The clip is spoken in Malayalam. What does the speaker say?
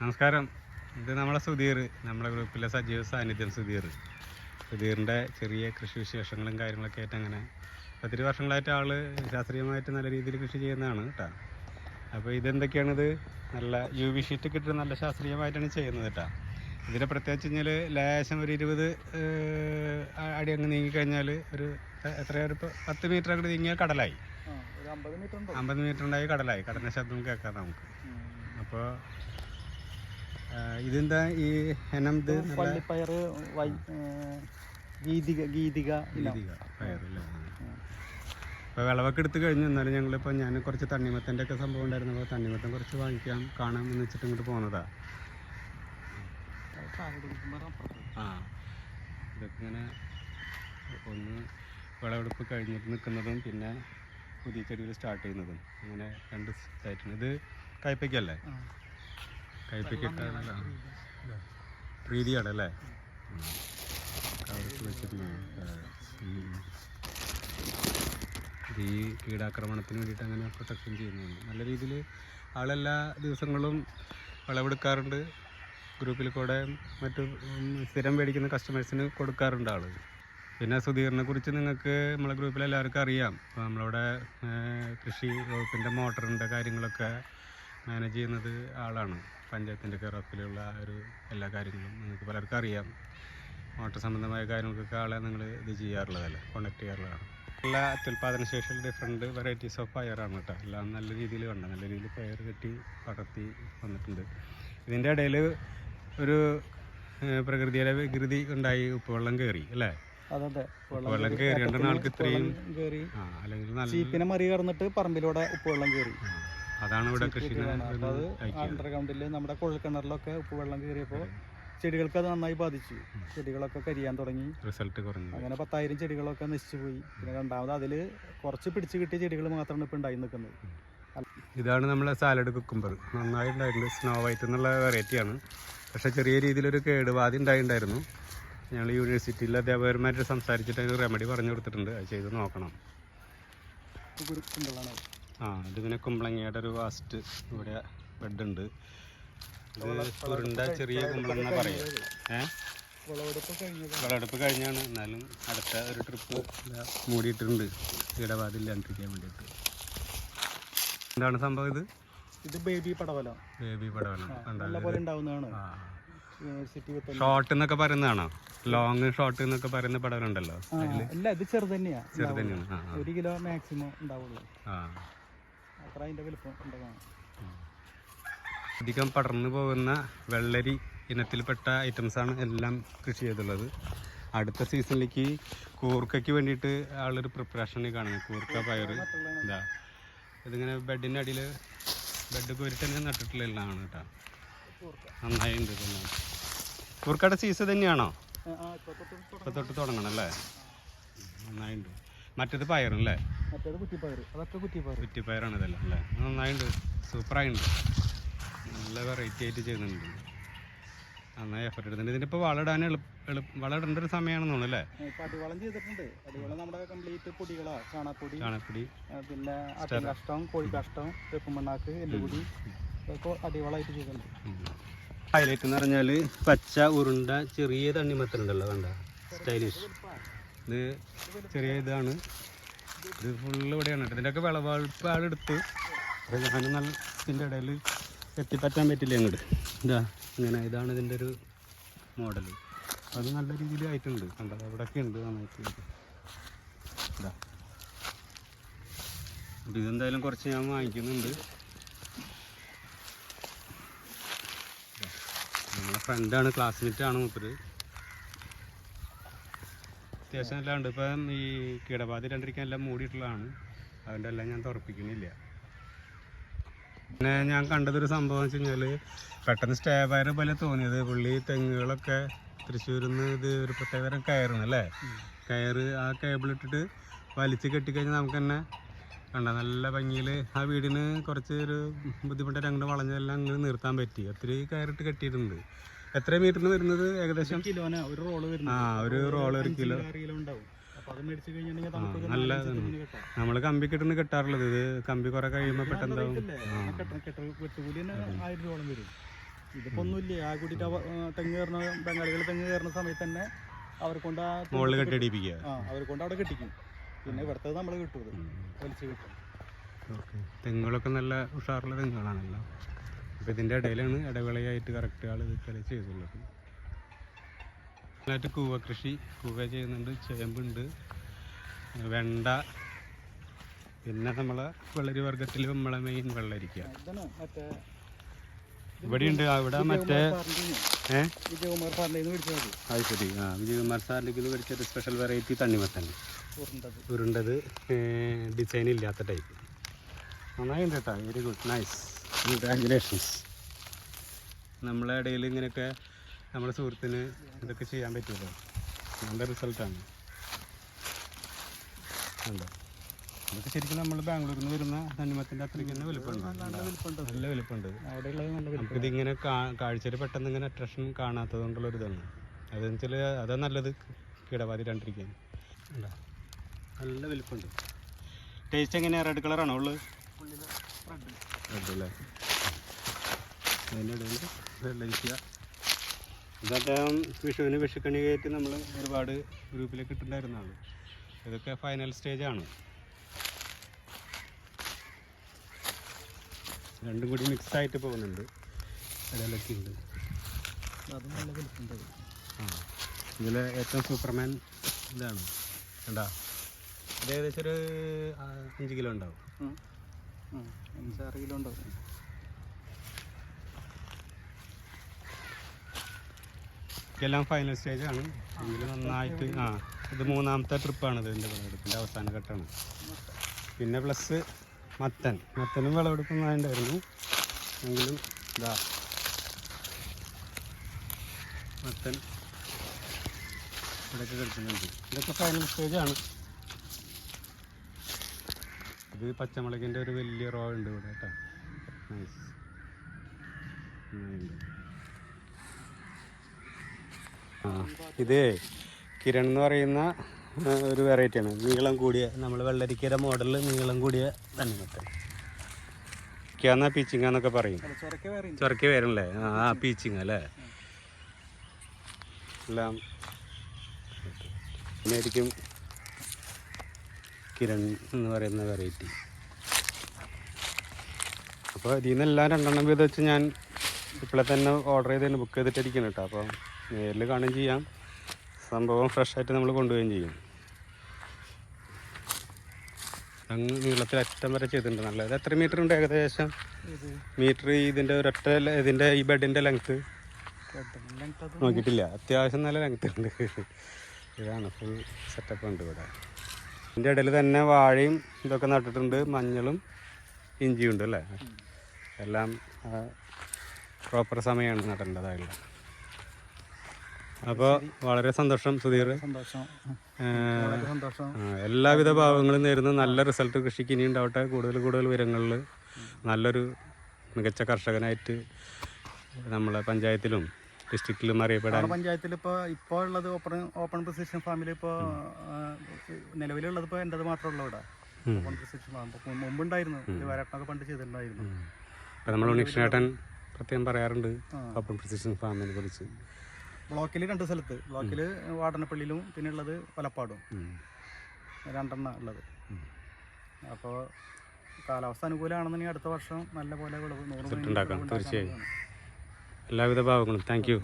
നമസ്കാരം. ഇത് നമ്മളെ സുധീർ നമ്മുടെ ഗ്രൂപ്പിലെ സജീവ സാന്നിധ്യം സുധീർ. സുധീറിന്റെ ചെറിയ കൃഷി വിശേഷങ്ങളും കാര്യങ്ങളൊക്കെ ആയിട്ട് അങ്ങനെ ഒത്തിരി വർഷങ്ങളായിട്ട് ആൾ ശാസ്ത്രീയമായിട്ട് നല്ല രീതിയിൽ കൃഷി ചെയ്യുന്നതാണ് കേട്ടോ. അപ്പോൾ ഇതെന്തൊക്കെയാണിത്? നല്ല യു വി ഷീറ്റ് കിട്ടുന്ന നല്ല ശാസ്ത്രീയമായിട്ടാണ് ചെയ്യുന്നത് കേട്ടോ. ഇതിനെ പ്രത്യേകിച്ച് കഴിഞ്ഞാൽ ലേശം ഒരു ഇരുപത് അടി അങ്ങ് നീങ്ങിക്കഴിഞ്ഞാൽ ഒരു എത്രയൊരു ഒരു പത്ത് മീറ്റർ അങ്ങോട്ട് നീങ്ങിയാൽ കടലായി. അമ്പത് മീറ്റർ ഉണ്ടായി കടലായി. കടലിന്റെ ശബ്ദം കേൾക്കാം നമുക്ക്. അപ്പോൾ ഇതെന്താ ഈ ഹെനംത് പള്ളിപ്പയർ വൈ ഗീതിക ഗീതിക. ഗീതിക, പയറല്ലേ? വിളവൊക്കെ എടുത്ത് കഴിഞ്ഞു. എന്നാലും ഞങ്ങളിപ്പോൾ ഞാൻ കുറച്ച് തണ്ണിമത്തന്റെ ഒക്കെ സംഭവം ഉണ്ടായിരുന്നു അപ്പോൾ തണ്ണിമത്തം കുറച്ച് വാങ്ങിക്കാം കാണാം എന്ന് വെച്ചിട്ട് ഇങ്ങോട്ട് പോകുന്നതാ. ആ. ഇതൊക്കെ ഇങ്ങനെ ഒന്ന് വിളവെടുപ്പ് കഴിഞ്ഞിട്ട് നിൽക്കുന്നതും പിന്നെ പുതിയ ചെടികൾ സ്റ്റാർട്ട് ചെയ്യുന്നതും. അങ്ങനെ രണ്ട് ഇത് കയ്പ്പയ്ക്കല്ലേ? പ്രീതിയാണ് അല്ലേ കവർത്ത് വെച്ചിട്ട് ഈ കീടാക്രമണത്തിന് വേണ്ടിയിട്ട് അങ്ങനെ പ്രൊട്ടക്ഷൻ ചെയ്യുന്നുണ്ട്. നല്ല രീതിയിൽ ആളെല്ലാ ദിവസങ്ങളും വിളവെടുക്കാറുണ്ട്. ഗ്രൂപ്പിൽ കൂടെ മറ്റു സ്ഥിരം മേടിക്കുന്ന കസ്റ്റമേഴ്സിന് കൊടുക്കാറുണ്ട് ആൾ പിന്നെ സുധീറിനെ കുറിച്ച് നിങ്ങൾക്ക് നമ്മളെ ഗ്രൂപ്പിൽ എല്ലാവർക്കും അറിയാം. അപ്പോൾ നമ്മളവിടെ കൃഷി വകുപ്പിന്റെ മോട്ടറിന്റെ കാര്യങ്ങളൊക്കെ മാനേജ് ചെയ്യുന്നത് ആളാണ്. പഞ്ചായത്തിന്റെ കെയറോഫിലുള്ള ഒരു എല്ലാ കാര്യങ്ങളും നിങ്ങൾക്ക് പലർക്കും അറിയാം. മോട്ടർ സംബന്ധമായ കാര്യങ്ങൾക്കൊക്കെ ആളെ നിങ്ങൾ ഇത് ചെയ്യാറുള്ളതല്ലേ കോണ്ടാക്ട് ചെയ്യാറുള്ളതാണ്. എല്ലാ അത്യുൽപാദന ശേഷിയുള്ള ഡിഫറെന്റ് വെറൈറ്റീസ് ഓഫ് പയറാണ് കേട്ടോ. എല്ലാം നല്ല രീതിയിൽ കണ്ട നല്ല രീതിയിൽ പയർ കെട്ടി പടർത്തി വന്നിട്ടുണ്ട്. ഇതിന്റെ ഇടയിൽ ഒരു പ്രകൃതിയിലെ പ്രകൃതിയുടെ വികൃതി ഉണ്ടായി ഉപ്പുവെള്ളം കയറി അല്ലേ? അതെ അതെ. വെള്ളം കയറി കണ്ടാണ് ആൾക്ക് ഇത്രയും അല്ലെങ്കിൽ നല്ല ചീപ്പിനെ മറികടന്നിട്ട് പറമ്പിലൂടെ ഉപ്പുവെള്ളം കയറി അതാണ് ഇവിടെ കൃഷി അപ്പൊ അത് അണ്ടർഗ്രൗണ്ടിൽ നമ്മുടെ കുഴൽക്കിണറിലൊക്കെ ഉപ്പുവെള്ളം കയറിയപ്പോൾ ചെടികൾക്ക് അത് നന്നായി ബാധിച്ചു. ചെടികളൊക്കെ കരിയാൻ തുടങ്ങി. റിസൾട്ട് കുറഞ്ഞു. അങ്ങനെ പത്തായിരം ചെടികളൊക്കെ നശിച്ചു പോയി പിന്നെ രണ്ടാമത് അതിൽ കുറച്ച് പിടിച്ചു കിട്ടിയ ചെടികൾ മാത്രമാണ് ഇപ്പൊ ഉണ്ടായി നിൽക്കുന്നത്. ഇതാണ് നമ്മളെ സാലഡ് കുക്കുംബർ നന്നായി ഉണ്ടായിട്ടുണ്ട് സ്നോ വൈറ്റ് എന്നുള്ള വെറൈറ്റിയാണ് പക്ഷേ ചെറിയ രീതിയിലൊരു കേടുപാതി ഉണ്ടായിട്ടുണ്ടായിരുന്നു. ഞങ്ങൾ യൂണിവേഴ്സിറ്റിയിൽ അധ്യാപകരുമായിട്ട് സംസാരിച്ചിട്ട് അതിന് റെമഡി പറഞ്ഞു കൊടുത്തിട്ടുണ്ട്. അത് ചെയ്ത് നോക്കണം. കുണ്ടുകളാണ് ആ ഇതിങ്ങനെ കുമ്പളങ്ങയുടെ ഒരു വാസ്റ്റ് ഇവിടെ ബെഡ് ഉണ്ട്. ഇത് ചുരുണ്ട ചെറിയ കുമ്പളങ്ങ പറയാം. ഏഹ് വിളവെടുപ്പ് കഴിഞ്ഞാണ് എന്നാലും അടുത്ത ഒരു ട്രിപ്പ് മൂടിയിട്ടുണ്ട്. ഇടപാടില്ലാണ്ടിരിക്കാൻ വേണ്ടിയിട്ട്. എന്താണ് സംഭവം ഇത്? ഇത് ബേബി പടവല. ബേബി പടവല. ഷോർട്ട് എന്നൊക്കെ പറയുന്നതാണോ? ലോങ് ഷോർട്ട് എന്നൊക്കെ പറയുന്ന പടവലുണ്ടല്ലോ ഉണ്ടല്ലോ അല്ല ഇത് ചെറുതന്നെയാ. ചെറുതന്നെയാണ്. ഒരു കിലോ മാക്സിമം ഉണ്ടാവുള്ളൂ. ആ. അത്ര അതിന്റെ വലുപ്പം ഉണ്ടാകാണ് അധികം പടർന്നു പോകുന്ന വെള്ളരി ഇനത്തിൽപ്പെട്ട ഐറ്റംസാണ് എല്ലാം കൃഷി ചെയ്തുള്ളത്. അടുത്ത സീസണിലേക്ക് കൂർക്കയ്ക്ക് വേണ്ടിയിട്ട് ആളൊരു പ്രിപ്പറേഷൻ കാണുന്നത് കൂർക്ക പയർ ഇതാ. ഇതിങ്ങനെ ബെഡിന്റെ അടിയിൽ ബെഡ് കോരിട്ട് തന്നെ നട്ടിട്ടുള്ളതാണ് കേട്ടോ. നന്നായിട്ടുണ്ട് തന്നെ. കൂർക്കയുടെ സീസൺ തന്നെയാണോ? ഇപ്പം തൊട്ട് തുടങ്ങണം. അല്ലേ? നന്നായിട്ടുണ്ട് മറ്റേത് പയറല്ലേ? മറ്റേത് കുറ്റിപ്പയർ അതൊക്കെ കുറ്റിപ്പയർ കുറ്റിപ്പയറാണ് ഇതെല്ലാം അല്ലേ നന്നായിട്ടുണ്ട് സൂപ്പറായിട്ടുണ്ട് നല്ല വെറൈറ്റി ആയിട്ട് ചെയ്യുന്നുണ്ട് നന്നായി എഫർട്ട് എടുക്കുന്നുണ്ട് ഇതിനിപ്പോൾ വളമിടാൻ എളുപ്പ വളമിടേണ്ട ഒരു സമയമാണെന്ന് തോന്നുന്നു അല്ലേ? അടിവളം ചെയ്തിട്ടുണ്ട്. അടിവളം നമ്മുടെ കംപ്ലീറ്റ് പൊടികളാണ് പിന്നെ ആട്ടിൻ കാഷ്ടം കോഴി കാഷ്ടം വെപ്പുമണ്ണാക്ക് എല്ലുപൊടി ഇതൊക്കെ അടിവളമായിട്ട് ചെയ്തിട്ടുണ്ട്. ഹൈലൈറ്റ് എന്ന് പറഞ്ഞാൽ പച്ച ഉരുണ്ട ചെറിയ തണ്ണിമത്തനുണ്ടല്ലോ കണ്ട? സ്റ്റൈലിഷ് ഇത് ചെറിയ ഇതാണ്. ഇത് ഫുള്ള് ഇവിടെയാണ് ഇതിന്റെയൊക്കെ വിളവെടുപ്പ് ആളെടുത്ത് ഞാനും നല്ല ഇതിന്റെ ഇടയിൽ എത്തിപ്പറ്റാൻ പറ്റില്ല അങ്ങോട്ട് ഇതാ ഇങ്ങനെ ഇതാണ് ഇതിന്റെ ഒരു മോഡൽ അത് നല്ല രീതിയിൽ ആയിട്ടുണ്ട്. കണ്ടത് അവിടെയൊക്കെ ഉണ്ട് നന്നായിട്ട്. ഇതാ. അപ്പോൾ ഇതെന്തായാലും കുറച്ച് ഞാൻ വാങ്ങിക്കുന്നുണ്ട്. നമ്മളെ ഫ്രണ്ടാണ് ക്ലാസ്മേറ്റ് ആണ് മൂപ്പര്. അത്യാവശ്യം എല്ലാം ഉണ്ട് ഇപ്പം ഈ കീടബാധ ഇല്ലാണ്ടിരിക്കാൻ എല്ലാം മൂടിയിട്ടുള്ളതാണ്. അതിന്റെ എല്ലാം ഞാൻ തുറപ്പിക്കുന്നില്ല. പിന്നെ ഞാൻ കണ്ടതൊരു സംഭവം വെച്ച് കഴിഞ്ഞാൽ പെട്ടെന്ന് സ്റ്റേ വയർ പോലെ തോന്നിയത് പുള്ളി തെങ്ങുകളൊക്കെ തൃശ്ശൂരിൽ നിന്ന് ഇത് ഒരു പ്രത്യേകതരം കയറുന്നു അല്ലേ? കയറ് ആ കേബിൾ ഇട്ടിട്ട് വലിച്ച് കെട്ടിക്കഴിഞ്ഞാൽ നമുക്ക് തന്നെ കണ്ട നല്ല ഭംഗിയിൽ ആ വീടിന് കുറച്ച് ഒരു ബുദ്ധിമുട്ടായിട്ട് അങ്ങോട്ട് വളഞ്ഞെല്ലാം അങ്ങ് നിർത്താൻ പറ്റി. ഒത്തിരി കയറിട്ട് കെട്ടിയിട്ടുണ്ട്. എത്ര മീറ്ററിന് വരുന്നത് ഏകദേശം? കിലോന ഒരു റോൾ ആ ഒരു റോൾ ഒരു കിലോ. കിലോ ഉണ്ടാവും. നല്ല നമ്മൾ കമ്പി കിട്ടുന്ന കിട്ടാറുള്ളത്. ഇത് കമ്പി കുറെ കഴിയുമ്പോൾ ഇതിപ്പോ ഒന്നുമില്ല ആ കൂട്ടിട്ട് അവ- തെങ്ങ് കയറുന്ന ബംഗാളികൾ തെങ്ങ് കയറുന്ന സമയത്ത് തന്നെ അവരെ കൊണ്ട് ആ തെങ്ങ് മുകളിൽ കെട്ടിടിപ്പിക്കുക ആ അവരെ കൊണ്ട് അവിടെ കെട്ടിക്കും. പിന്നെ ഇവിടുത്തെ നമ്മൾ കിട്ടും ഇത്. വലിച്ചു കിട്ടും. ഓക്കെ. തെങ്ങുകളൊക്കെ നല്ല ഉഷാറുള്ള തെങ്ങുകളാണല്ലോ. അപ്പോൾ ഇതിന്റെ ഇടയിലാണ് ഇടവേളയായിട്ട് കറക്റ്റ് ആൾ ഇതൊക്കെ ചെയ്തുള്ളത്. നന്നായിട്ട് കൂവ കൃഷി കൂവ ചെയ്യുന്നുണ്ട് ചേമ്പുണ്ട് വെണ്ട പിന്നെ നമ്മളെ വെള്ളരി വർഗത്തിൽ നമ്മളെ മെയിൻ വെള്ളരിക്ക. ഇവിടെയുണ്ട് അവിടെ മറ്റേ അത് ശരി ആ വിജയകുമാർ സാറിന്റെ ഇത് പഠിച്ചൊരു സ്പെഷ്യൽ വെറൈറ്റി തണ്ണിമത്തൻ. ഉരുണ്ടത്. ഡിസൈൻ ഇല്ലാത്ത ടൈപ്പ് നന്നായിട്ടുണ്ട് കേട്ടോ വെരി ഗുഡ് നൈസ് കൺഗ്രാജുലേഷൻസ് നമ്മളെ ഇടയിൽ ഇങ്ങനെയൊക്കെ നമ്മുടെ സുഹൃത്തിന് ഇതൊക്കെ ചെയ്യാൻ പറ്റുമല്ലോ നല്ല റിസൾട്ടാണ് ഉണ്ടോ ഇതൊക്കെ ശരിക്കും നമ്മൾ ബാംഗ്ലൂരിൽ നിന്ന് വരുന്ന തന്നിമത്തിന്റെ അത്രയ്ക്ക് തന്നെ വലുപ്പമുണ്ട്. നല്ല വലിപ്പമുണ്ട്. നമുക്കിത് ഇങ്ങനെ കാഴ്ചയിൽ പെട്ടെന്ന് ഇങ്ങനെ അട്രാക്ഷൻ കാണാത്തത് കൊണ്ടുള്ള ഒരു ഇതാണ്. അതെന്ന് വെച്ചാൽ അതാ നല്ലത്. കീടബാധിരാണ്ടിരിക്കാൻ നല്ല വലിപ്പമുണ്ട്. ടേസ്റ്റ് എങ്ങനെയാണ് റെഡ് കളറാണോ ഉള്ളത്? റെഡ് അല്ലേ അതിന്റെ ഇടയിൽ വെള്ളരിക്ക ഇതൊക്കെ വിഷുവിന് വിഷുക്കണി കയറ്റി നമ്മൾ ഒരുപാട് ഗ്രൂപ്പിലേക്ക് ഇട്ടിട്ടുണ്ടായിരുന്നതാണ് ഇതൊക്കെ ഫൈനൽ സ്റ്റേജാണ് രണ്ടും കൂടി മിക്സ് ആയിട്ട് പോകുന്നുണ്ട്. ഇടയിലൊക്കെ ഉണ്ട്. ഇതിലെ ഏറ്റവും സൂപ്പർമാൻ ഇതാണ്. കണ്ടാ? ഇത് ഏകദേശം ഒരു അഞ്ച് കിലോ ഉണ്ടാവും. അഞ്ചാറ് കിലോ ഉണ്ടാവും. എല്ലാം ഫൈനൽ സ്റ്റേജാണ് ഇതിൽ നന്നായിട്ട് ആ ഇത് മൂന്നാമത്തെ ട്രിപ്പാണ് ഇതിന്റെ വിളവെടുപ്പിന്റെ അവസാന ഘട്ടമാണ്. പിന്നെ പ്ലസ് മത്തൻ. മത്തനും വിളവെടുക്കുന്നതുണ്ടായിരുന്നു എങ്കിലും ഇതാ. മത്തൻ ഇവിടെയൊക്കെ കിടക്കുന്നുണ്ട്. ഇതൊക്കെ ഫൈനൽ സ്റ്റേജാണ് ഇത് പച്ചമുളകിന്റെ ഒരു വലിയ റോ ഉണ്ട് ഇവിടെ കേട്ടോ. നൈസ് ഇത് കിരൺ എന്ന് പറയുന്ന ഒരു വെറൈറ്റിയാണ് നീളം കൂടിയ നമ്മൾ വെള്ളരിക്കയുടെ മോഡലിൽ നീളം കൂടിയ തന്നെ ക്യാന്ന പീച്ചിങ്ങ എന്നൊക്കെ പറയും. ചൊരക്ക വരണല്ലേ? ആ പീച്ചിങ്ങ പീച്ചിങ് അല്ലേ? എല്ലാം. പിന്നെയായിരിക്കും കിരൺ എന്ന് പറയുന്ന വെറൈറ്റി അപ്പോൾ ഇതിൽ നിന്നെല്ലാം രണ്ടെണ്ണം വീതം വെച്ച് ഞാൻ ഇപ്പോഴെ തന്നെ ഓർഡർ ചെയ്തതിന് ബുക്ക് ചെയ്തിട്ടിരിക്കണം കേട്ടോ. അപ്പോൾ നേരിൽ കാണുകയും ചെയ്യാം. സംഭവം ഫ്രഷായിട്ട് നമ്മൾ കൊണ്ടുപോവുകയും ചെയ്യും. അങ്ങ് നീളത്തിൽ അറ്റം വരെ ചെയ്തിട്ടുണ്ട്. നല്ലത്. എത്ര മീറ്റർ ഉണ്ട് ഏകദേശം? മീറ്റർ ഇതിന്റെ ഒരൊറ്റ ഇതിന്റെ ഈ ബെഡിന്റെ ലെങ്ത്ത് നോക്കിയിട്ടില്ല. അത്യാവശ്യം നല്ല ലെങ്ത്ത് ഉണ്ട്. ഇതാണ് ഫുൾ സെറ്റപ്പ് ഉണ്ട് ഇവിടെ. ഇതിന്റെ ഇടയിൽ തന്നെ വാഴയും ഇതൊക്കെ നട്ടിട്ടുണ്ട് മഞ്ഞളും ഇഞ്ചിയും ഉണ്ട് അല്ലേ? എല്ലാം പ്രോപ്പർ സമയമാണ് നടേണ്ടതായുള്ള അപ്പോൾ വളരെ സന്തോഷം സുധീർ. എല്ലാവിധ ഭാവങ്ങളും നേരുന്ന. നല്ല റിസൾട്ട് കൃഷിക്ക് ഇനി ഉണ്ടാവട്ടെ. കൂടുതൽ കൂടുതൽ വിവരങ്ങളിൽ നല്ലൊരു മികച്ച കർഷകനായിട്ട് നമ്മളെ പഞ്ചായത്തിലും ഡിസ്ട്രിക്റ്റിലും അറിയപ്പെടാൻ പഞ്ചായത്തിൽ ഇപ്പോൾ ഇപ്പോൾ ഉള്ളത് ഓപ്പൺ ഓപ്പൺ പൊസിഷൻ ഫാമിൽ ഇപ്പോൾ നിലവിലുള്ളത് ഇപ്പോൾ എന്റെത് മാത്രമേ ഉള്ളൂ ഇവിടെ. ഓപ്പൺ പൊസിഷൻ ഫാം മുമ്പുണ്ടായിരുന്നു. ഇത് വരട്ടൊക്കെ പണ്ട് ചെയ്തിട്ടുണ്ടായിരുന്നു. അപ്പം നമ്മൾ ഉണ്ണികൃഷ്ണേട്ടൻ പ്രത്യേകം പറയാറുണ്ട് ഓപ്പൺ പ്രിസിഷൻ ഫാമിനെ കുറിച്ച്. ബ്ലോക്കിൽ രണ്ട് സ്ഥലത്ത്. ബ്ലോക്കിൽ വാടനപ്പള്ളിയിലും പിന്നെ ഉള്ളത് പലപ്പാടും രണ്ടെണ്ണ ഉള്ളത്. അപ്പോൾ കാലാവസ്ഥ അനുകൂലമാണെന്നുണ്ടെങ്കിൽ അടുത്ത വർഷം നല്ല പോലെ വിളവ് നൂറ് തീർച്ചയായും. എല്ലാവിധ ഭാവങ്ങളും താങ്ക്.